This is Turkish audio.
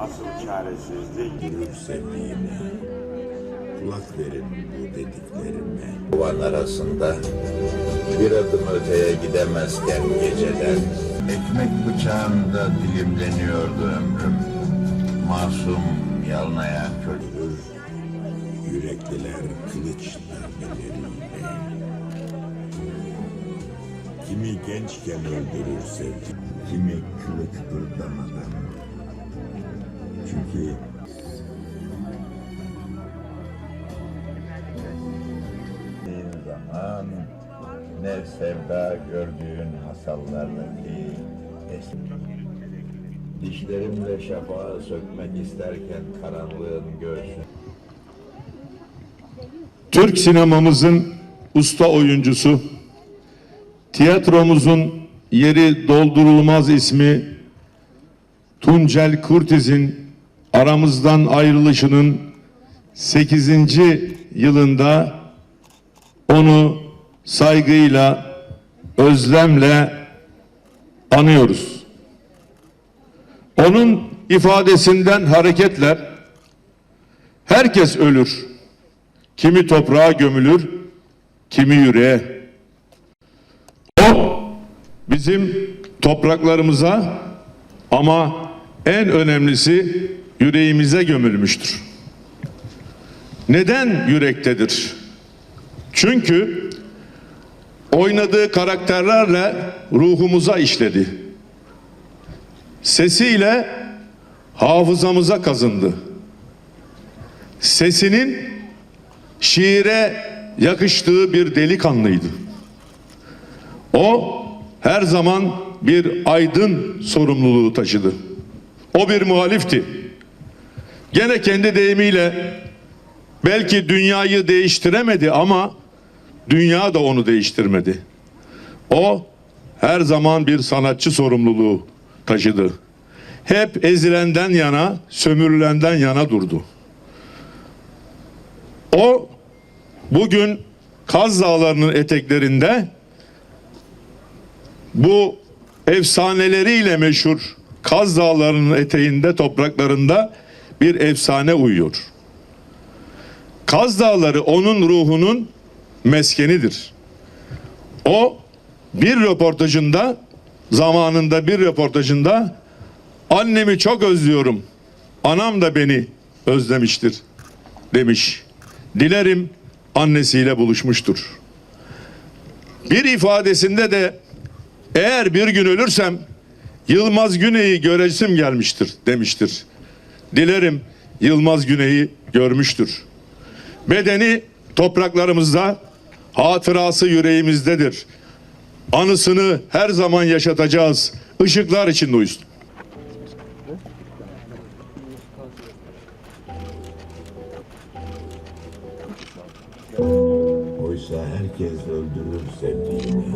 Asıl çaresizlik. Gülür sevdiğime Kulak verin bu dediklerime. Kovan arasında Bir adım öteye gidemezken geceden. Ekmek bıçağında dilimleniyordu ömrüm. Masum yalnayan kötüdür Yürekliler kılıç darbeleriyle Kimi gençken öldürür sevdi Kimi kılıç kırdamadan Gittiğin zaman ne sevda gördüğün masallardaki eski. Dişlerimle şafağı sökmek isterken karanlığın göğsü. Türk sinemamızın usta oyuncusu, tiyatromuzun yeri doldurulmaz ismi Tuncel Kurtiz'in aramızdan ayrılışının 8. yılında onu saygıyla, özlemle anıyoruz. Onun ifadesinden hareketler herkes ölür. Kimi toprağa gömülür, kimi yüreğe. O bizim topraklarımıza ama en önemlisi yüreğimize gömülmüştür. Neden yürektedir? Çünkü oynadığı karakterlerle ruhumuza işledi. Sesiyle hafızamıza kazındı. Sesinin şiire yakıştığı bir delikanlıydı. O her zaman bir aydın sorumluluğu taşıdı. O bir muhalifti. Gene kendi deyimiyle belki dünyayı değiştiremedi ama dünya da onu değiştirmedi. O her zaman bir sanatçı sorumluluğu taşıdı. Hep ezilenden yana, sömürülenden yana durdu. O bugün Kaz Dağları'nın eteklerinde bu efsaneleriyle meşhur Kaz Dağları'nın eteğinde topraklarında bir efsane uyuyor. Kaz Dağları onun ruhunun meskenidir. O bir röportajında zamanında bir röportajında annemi çok özlüyorum. Anam da beni özlemiştir demiş. Dilerim annesiyle buluşmuştur. Bir ifadesinde de eğer bir gün ölürsem Yılmaz Güney'i göresim gelmiştir demiştir. Dilerim Yılmaz Güney'i görmüştür. Bedeni topraklarımızda, hatırası yüreğimizdedir. Anısını her zaman yaşatacağız. Işıklar içinde uysun. Oysa herkes öldürür sevdiğini